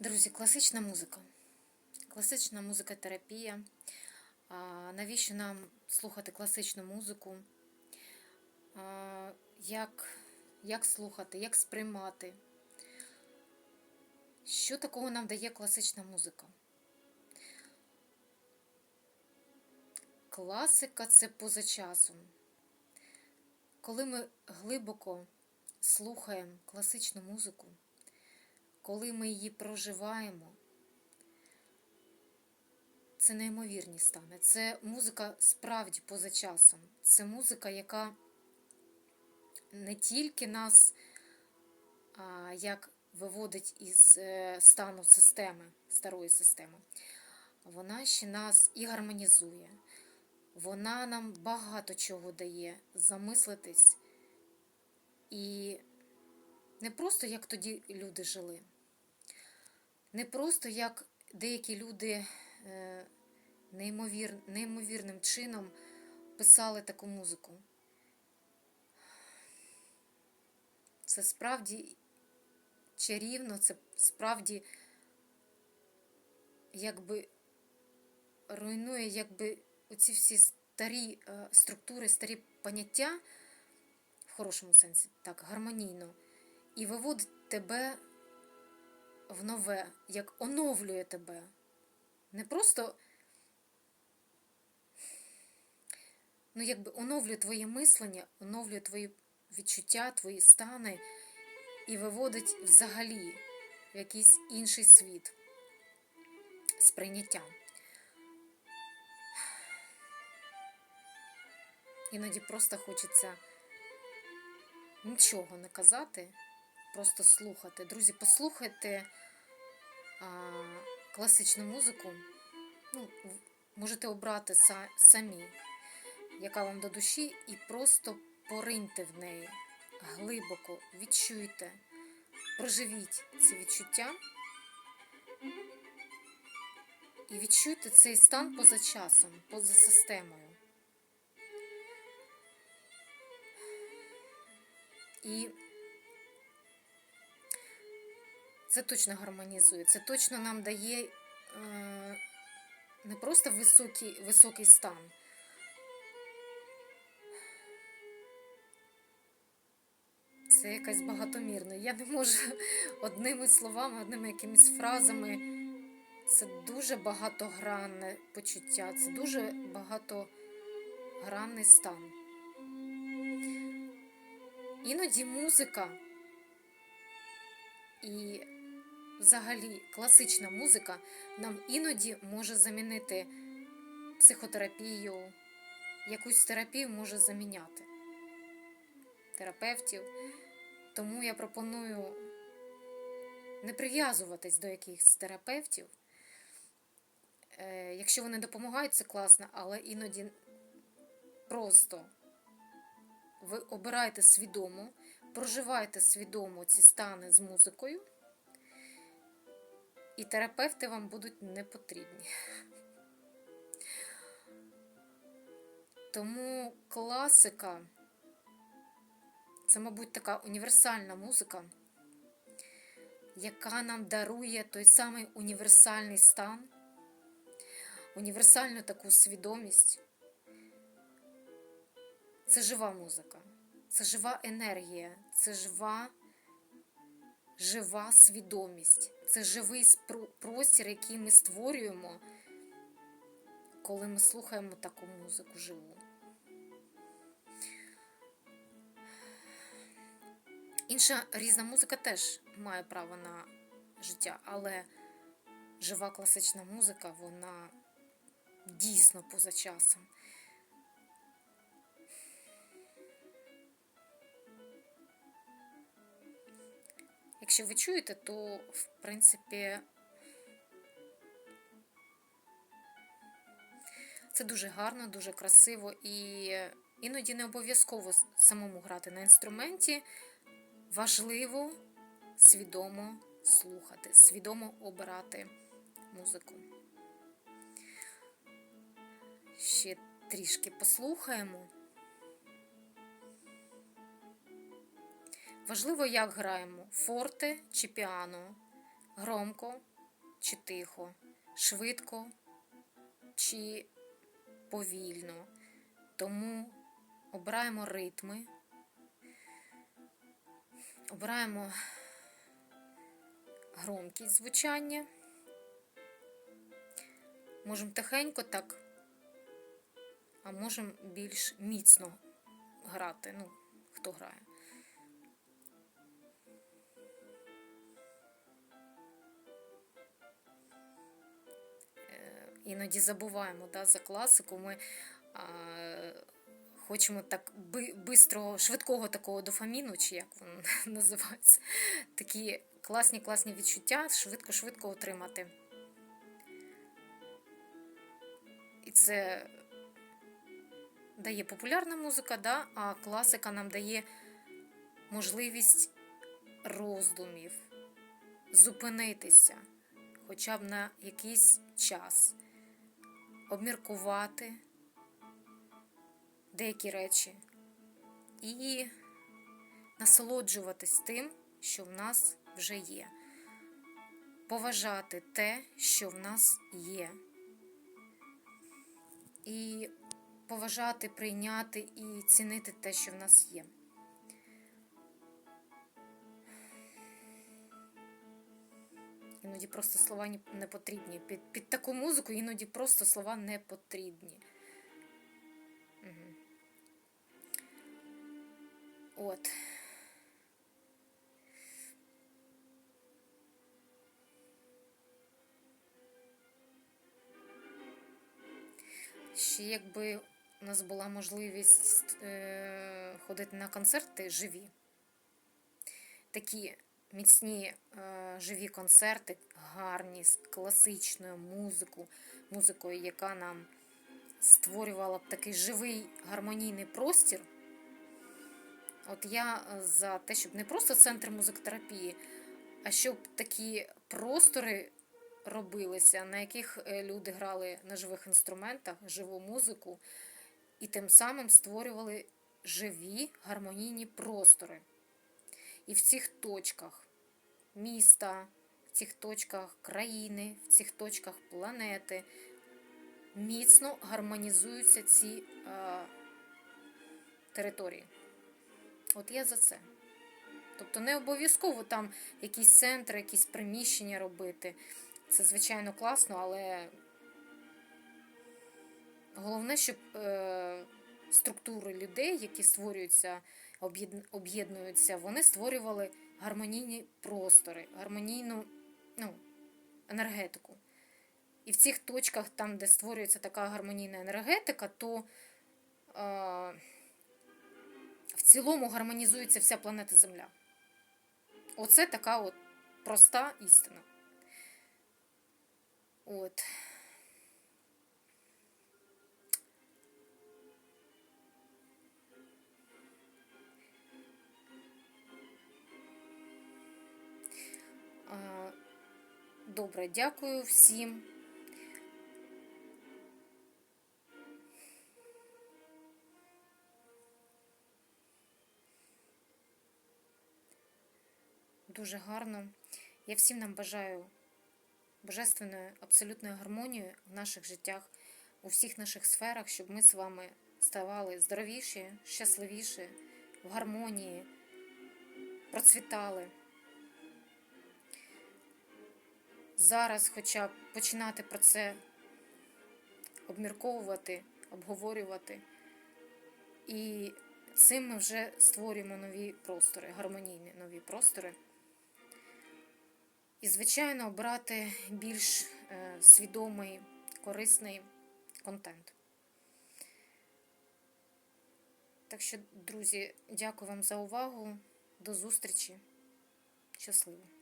Друзі, класична музика. Класична музика терапія. А, навіщо нам слухати класичну музику? Як, як слухати, як сприймати? Що такого нам дає класична музика? Класика це поза часом. Коли ми глибоко слухаємо класичну музику, коли ми її проживаємо, це неймовірні стани. Це музика справді поза часом. Це музика, яка не тільки нас а, як виводить із е, стану системи, старої системи, вона ще нас і гармонізує. Вона нам багато чого дає замислитись і не просто як тоді люди жили, не просто як деякі люди е, неймовір, неймовірним чином писали таку музику. Це справді чарівно, це справді якби руйнує якби оці всі старі е, структури, старі поняття в хорошому сенсі, так, гармонійно, і виводить тебе в нове, як оновлює тебе. Не просто, ну, якби оновлює твоє мислення, оновлює твої відчуття, твої стани і виводить взагалі в якийсь інший світ сприйняття. Іноді просто хочеться нічого не казати, просто слухати. Друзі, послухайте а, класичну музику. Ну, можете обрати са, самі, яка вам до душі, і просто пориньте в неї глибоко, відчуйте, проживіть ці відчуття і відчуйте цей стан поза часом, поза системою. І це точно гармонізує, це точно нам дає е, не просто високий, високий стан. Це якась багатомірна. Я не можу одними словами, одними якимись фразами. Це дуже багатогранне почуття, це дуже багатогранний стан. Іноді музика і взагалі класична музика нам іноді може замінити психотерапію, якусь терапію може заміняти терапевтів. Тому я пропоную не прив'язуватись до якихось терапевтів. Е, Якщо вони допомагають, це класно, але іноді просто ви обираєте свідомо, проживаєте свідомо ці стани з музикою, і терапевти вам будуть не потрібні. Тому класика це, мабуть, така універсальна музика, яка нам дарує той самий універсальний стан, універсальну таку свідомість. Це жива музика, це жива енергія, це жива, жива свідомість, це живий простір, який ми створюємо, коли ми слухаємо таку музику живу. Інша різна музика теж має право на життя, але жива класична музика, вона дійсно поза часом. Якщо ви чуєте, то в принципі це дуже гарно, дуже красиво і іноді не обов'язково самому грати на інструменті. Важливо свідомо слухати, свідомо обирати музику. Ще трішки послухаємо. Важливо, як граємо: форте чи піано, громко чи тихо, швидко чи повільно. Тому обираємо ритми, обираємо громкість звучання. Можемо тихенько так, а можемо більш міцно грати. Ну, хто грає. Іноді забуваємо да, за класику. Ми а, хочемо так би, бистрого, швидкого такого дофаміну, чи як воно називається. Такі класні класні відчуття, швидко-швидко отримати. І це дає популярна музика, да? а класика нам дає можливість роздумів, зупинитися хоча б на якийсь час, обміркувати деякі речі і насолоджуватись тим, що в нас вже є, поважати те, що в нас є. І поважати, прийняти і цінити те, що в нас є. Іноді просто слова не потрібні. Під, під таку музику іноді просто слова не потрібні. Угу. От. Ще якби у нас була можливість е, ходити на концерти живі, такі міцні е, живі концерти, гарні, з класичною музикою, музикою, яка нам створювала б такий живий гармонійний простір. От я за те, щоб не просто центр музикотерапії, а щоб такі простори робилися, на яких люди грали на живих інструментах, живу музику, і тим самим створювали живі гармонійні простори. І в цих точках міста, в цих точках країни, в цих точках планети міцно гармонізуються ці е, території. От я за це. Тобто не обов'язково там якісь центри, якісь приміщення робити. Це, звичайно, класно, але головне, щоб е, структури людей, які створюються, об'єднуються, вони створювали гармонійні простори, гармонійну ну, енергетику. І в цих точках, там, де створюється така гармонійна енергетика, то е, в цілому гармонізується вся планета Земля. Оце така от проста істина. От. Добре, дякую всім. Дуже гарно. Я всім нам бажаю божественної, абсолютної гармонії в наших життях, у всіх наших сферах, щоб ми з вами ставали здоровіші, щасливіші, в гармонії, процвітали. Зараз, хоча б починати про це обмірковувати, обговорювати. І цим ми вже створюємо нові простори, гармонійні нові простори. І, звичайно, обрати більш е, свідомий, корисний контент. Так що, друзі, дякую вам за увагу. До зустрічі. Щасливо!